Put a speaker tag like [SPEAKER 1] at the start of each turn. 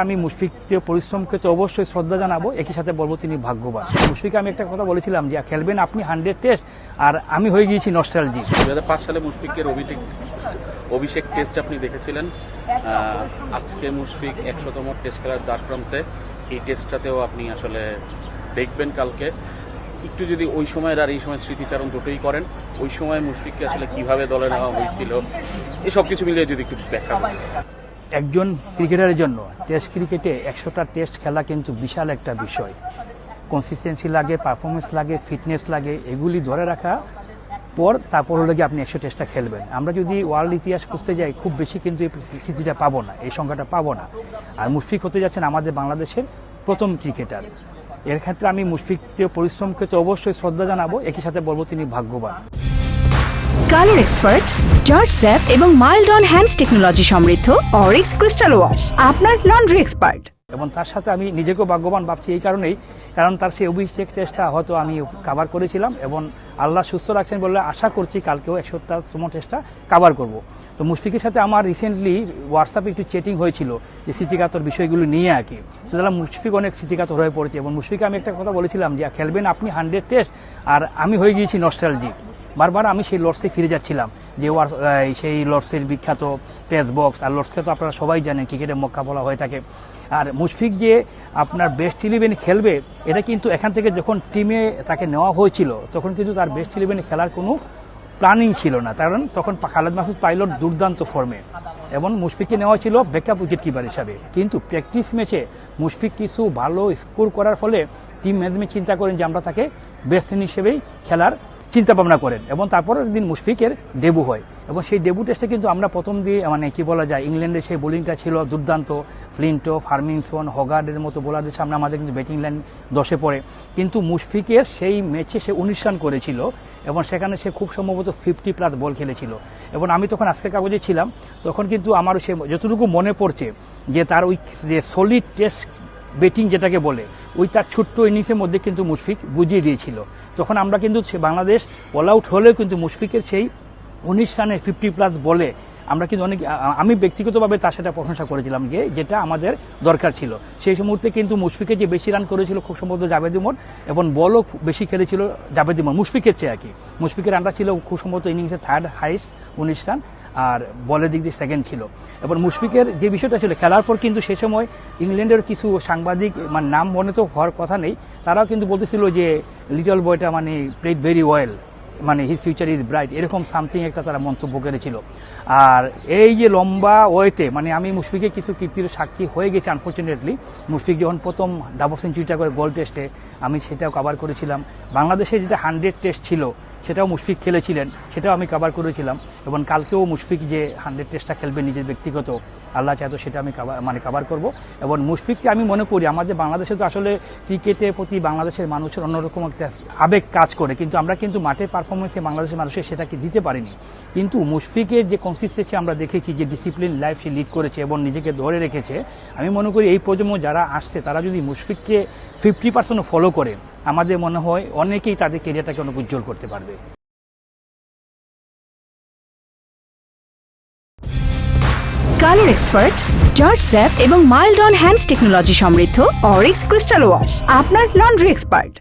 [SPEAKER 1] আমি মুশফিককে পরিশ্রমকে তো অবশ্যই শ্রদ্ধা জানাব, একই সাথে বলব তিনি ভাগ্যবান। মুশফিক আমি একটা কথা বলেছিলাম যে খেলবেন আপনি হান্ড্রেড টেস্ট আর আমি হয়ে গিয়েছি নস্টালজি
[SPEAKER 2] দু হাজার পাঁচ সালে মুশফিকের অভিষেক অভিষেক টেস্ট আপনি দেখেছিলেন। আজকে মুশফিক একশোতম টেস্ট খেলার দ্বার প্রান্তে এই টেস্টটাতেও আপনি আসলে দেখবেন কালকে। একটু যদি ওই সময়ের আর এই সময় স্মৃতিচারণ দুটোই করেন, ওই সময় মুশফিককে আসলে কীভাবে দলে নেওয়া হয়েছিল, এসব কিছু মিলিয়ে যদি একটু ব্যাখ্যা
[SPEAKER 1] একজন ক্রিকেটারের জন্য টেস্ট ক্রিকেটে একশোটা টেস্ট খেলা কিন্তু বিশাল একটা বিষয়। কনসিস্টেন্সি লাগে পারফরমেন্স লাগে ফিটনেস লাগে, এগুলি ধরে রাখা। পর তারপর হলো গিয়ে আপনি একশো টেস্টটা খেলবেন। আমরা যদি ওয়ার্ল্ড ইতিহাস খুঁজতে যাই, খুব বেশি কিন্তু এই স্মৃতিটা পাবো না, এই সংখ্যাটা পাবো না। আর মুশফিক হতে যাচ্ছেন আমাদের বাংলাদেশের প্রথম ক্রিকেটার এর ক্ষেত্রে আমি মুশফিককে পরিশ্রমকে তো অবশ্যই শ্রদ্ধা জানাব, একই সাথে বলব তিনি ভাগ্যবান।
[SPEAKER 3] কালার এক্সপার্ট জর্জ স্যাপ এবং মাইল্ড অন হ্যান্ডস টেকনোলজি সমৃদ্ধ অরিক্স ক্রিস্টাল ওয়াশ, আপনার লন্ড্রি এক্সপার্ট।
[SPEAKER 1] এবং তার সাথে আমি নিজেকেও ভাগ্যবান ভাবছি এই কারণেই, কারণ তার সেই অভিষেক টেস্টটা হয়তো আমি কাভার করেছিলাম এবং আল্লাহ সুস্থ রাখছেন বলে আশা করছি কালকেও এক একশোতম টেস্টটা কাভার করব। তো মুশফিকের সাথে আমার রিসেন্টলি হোয়াটসঅ্যাপে একটু চেটিং হয়েছিল যে স্মৃতিকাতর বিষয়গুলো নিয়ে আর কি। সুতরাং মুশফিক অনেক স্মৃতিকাতর হয়ে পড়েছে এবং মুশফিকে আমি একটা কথা বলেছিলাম যে খেলবেন আপনি হান্ড্রেড টেস্ট আর আমি হয়ে গিয়েছি নস্টালজিক বারবার আমি সেই লর্ডসে ফিরে যাচ্ছিলাম যে সেই লর্ডসের বিখ্যাত টেস্ট বক্স আর লর্ডসকে তো আপনারা সবাই জানেন ক্রিকেটের মক্কা বলা হয়ে থাকে। আর মুশফিক যে আপনার বেস্ট ইলেভেন খেলবে, এটা কিন্তু এখান থেকে যখন টিমে তাকে নেওয়া হয়েছিল, তখন কিন্তু তার বেস্ট ইলেভেনে খেলার কোনো প্ল্যানিং ছিল না। কারণ তখন খালেদ মাসুদ পাইলট দুর্দান্ত ফর্মে এবং মুশফিককে নেওয়া ছিল ব্যাকআপ উইকেট কিপার হিসাবে। কিন্তু প্র্যাকটিস ম্যাচে মুশফিক কিছু ভালো স্কোর করার ফলে টিম ম্যানেজমেন্ট চিন্তা করেন যে আমরা তাকে বেস্ট হিসেবেই খেলার চিন্তা ভাবনা করেন এবং তারপরের দিন মুশফিকের ডেবু হয়। এবং সেই ডেবু টেস্টে কিন্তু আমরা প্রথম দিয়ে মানে কি বলা যায়, ইংল্যান্ডের সেই বোলিংটা ছিল দুর্দান্ত। ফ্লিন্টো ফার্মিংসন হগার্ডের মতো বোলারদের সামনে আমাদের কিন্তু ব্যাটিং লাইন দশে পড়ে। কিন্তু মুশফিকের সেই ম্যাচে সে উনিশ রান করেছিল এবং সেখানে সে খুব সম্ভবত ফিফটি প্লাস বল খেলেছিল। এবং আমি তখন আজকের কাগজে ছিলাম, তখন কিন্তু আমার সে যতটুকু মনে পড়ছে যে তার ওই যে সলিড টেস্ট ব্যাটিং যেটাকে বলে, ওই তার ছোট্ট ইনিংসের মধ্যে কিন্তু মুশফিক বুঝিয়ে দিয়েছিল। তখন আমরা কিন্তু বাংলাদেশ অল আউট হলেও কিন্তু মুশফিকের সেই উনিশ রানে ফিফটি প্লাস বলে আমরা কিন্তু অনেক আমি ব্যক্তিগতভাবে তার সেটা প্রশংসা করেছিলাম যে যেটা আমাদের দরকার ছিল। সেই মুহূর্তে কিন্তু মুশফিকের যে বেশি রান করেছিল খুব সম্ভবত জাভেদ উমর এবং বলও বেশি খেলেছিল জাভেদ উমর, মুশফিকের চেয়ে আর কি। মুশফিকের রানটা ছিল খুব সম্ভবত ইনিংসের থার্ড হাইস্ট উনিশ রান আর বলের দিক দিয়ে সেকেন্ড ছিল। এবং মুশফিকের যে বিষয়টা ছিল, খেলার পর কিন্তু সে সময় ইংল্যান্ডের কিছু সাংবাদিক মানে নাম মনে তো হওয়ার কথা নেই, তারাও কিন্তু বলতেছিল যে লিটল বয়টা মানে প্লেড ভেরি ওয়েল মানে হিজ ফিউচার ইজ ব্রাইট এরকম সামথিং একটা তারা মন্তব্য করেছিল। আর এই যে লম্বা ওয়েতে মানে আমি মুশফিকে কিছু কীর্তির সাক্ষী হয়ে গেছি আনফর্চুনেটলি মুশফিক যখন প্রথম ডাবল সেঞ্চুরিটা করে গোল টেস্টে আমি সেটাও কভার করেছিলাম। বাংলাদেশে যেটা হান্ড্রেড টেস্ট ছিল সেটাও মুশফিক খেলেছিলেন, সেটাও আমি কভার করেছিলাম এবং কালকেও মুশফিক যে হান্ড্রেড টেস্টটা খেলবে নিজের ব্যক্তিগত, আল্লাহ চাইতো সেটা আমি cover- মানে কভার করব। এবং মুশফিককে আমি মনে করি, আমাদের বাংলাদেশে তো আসলে ক্রিকেটের প্রতি বাংলাদেশের মানুষের অন্যরকম একটা আবেগ কাজ করে, কিন্তু আমরা কিন্তু মাঠে পারফরমেন্সে বাংলাদেশের মানুষের সেটাকে দিতে পারিনি। কিন্তু মুশফিকের যে কনসিস্টেন্সি আমরা দেখেছি, যে ডিসিপ্লিন লাইফ সে লিড করেছে এবং নিজেকে ধরে রেখেছে, আমি মনে করি এই প্রজন্ম যারা আসছে, তারা যদি মুশফিককে ফিফটি পার্সেন্ট ফলো করে আমাদের মনে হয় অনেকেই তাদের কেরিয়ারটাকে অনেক উজ্জ্বল করতে পারবে।
[SPEAKER 3] কালার এক্সপার্ট জর্জ স্যাপ এবং মাইল্ড অন হ্যান্ডস টেকনোলজি সমৃদ্ধ অরিক্স ক্রিস্টাল ওয়াশ আপনার লন্ড্রি এক্সপার্ট